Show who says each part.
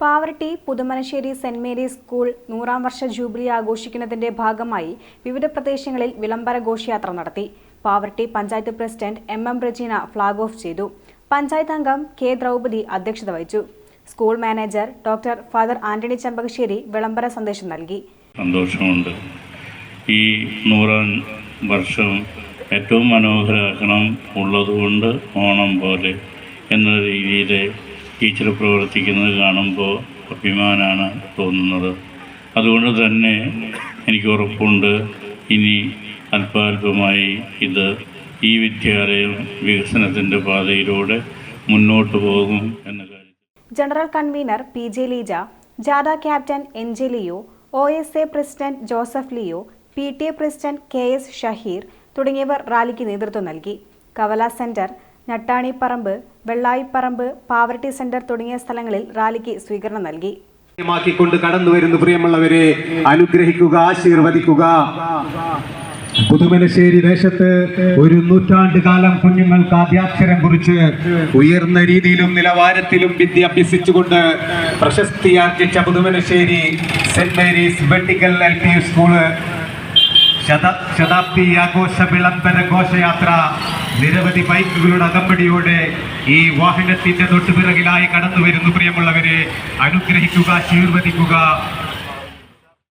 Speaker 1: Pavaratty Puthumanassery saint Mary's school നൂറാം വർഷ jubilee ആഘോഷിക്കുന്നതിന്റെ ഭാഗമായി വിവിധ പ്രദേശങ്ങളിൽ വിളംബര ഘോഷയാത്ര നടത്തി. Pavaratty panchayat president M M Rajeena flag off ചെയ്തു. പഞ്ചായത്ത് അംഗം കെ ദ്രൗപദി അധ്യക്ഷത വഹിച്ചു. School manager doctor father Antony Chempakassery വിളംബര സന്ദേശം നൽകി.
Speaker 2: സന്തോഷമുണ്ട്. ഈ നൂറാം വർഷം ഏറ്റവും മനോഹരമാക്കണം ഉള്ളതുകൊണ്ട് ഓണം പോലെ എന്ന രീതിയിൽ ടീച്ചർ പ്രവർത്തിക്കുന്നത് കാണുമ്പോൾ അഭിമാനമാണ് തോന്നുന്നത്. അതുകൊണ്ട് തന്നെ എനിക്ക് ഉറപ്പുണ്ട്. ഇനി അല്പാൽപമായി ഇത് ഈ വിദ്യാലയം വികസനത്തിന്റെ പാതയിലൂടെ മുന്നോട്ട് പോകും എന്ന കാര്യം.
Speaker 1: General convener P J Leeja ജാഥ captain N J Leo O S A president Joseph Leo P T A president K S Shaheer തുടങ്ങിയവർ റാലിക്ക് നേതൃത്വം നൽകി. കവല സെന്റർ ഞട്ടാണിപ്പറമ്പ് വെള്ളായിപ്പറമ്പ് പാവർട്ടി സെന്റർ തുടങ്ങിയ സ്ഥലങ്ങളിൽ റാലിക്ക് സ്വീകരണം നൽകി. ാക്കിക്കൊണ്ട്
Speaker 3: കടന്നു വരുന്നു പ്രിയമുള്ളവരെ അനുഗ്രഹിക്കുക ആശീർവദിക്കുക. പുതുമനശ്ശേരി ദേശത്ത് ഒരു നൂറ്റാണ്ട് കാലം കുഞ്ഞുങ്ങൾക്ക് ആദ്യാക്ഷരം കുറിച്ച് ഉയർന്ന രീതിയിലും നിലവാരത്തിലും വിദ്യ അഭ്യസിച്ചുകൊണ്ട് പ്രശസ്തിയാർജിച്ച Puthumanassery saint Mary's Vettikkal L P school ശത ശതാബ്ദി ആഘോഷ വിളംബര ഘോഷയാത്ര നിരവധി ബൈക്കുകളുടെ അകമ്പടിയോടെ ഈ വാഹനത്തിന്റെ തൊട്ടുപിറകിലായി കടന്നു വരുന്നു പ്രിയമുള്ളവരെ അനുഗ്രഹിക്കുക ആശീർവദിക്കുക.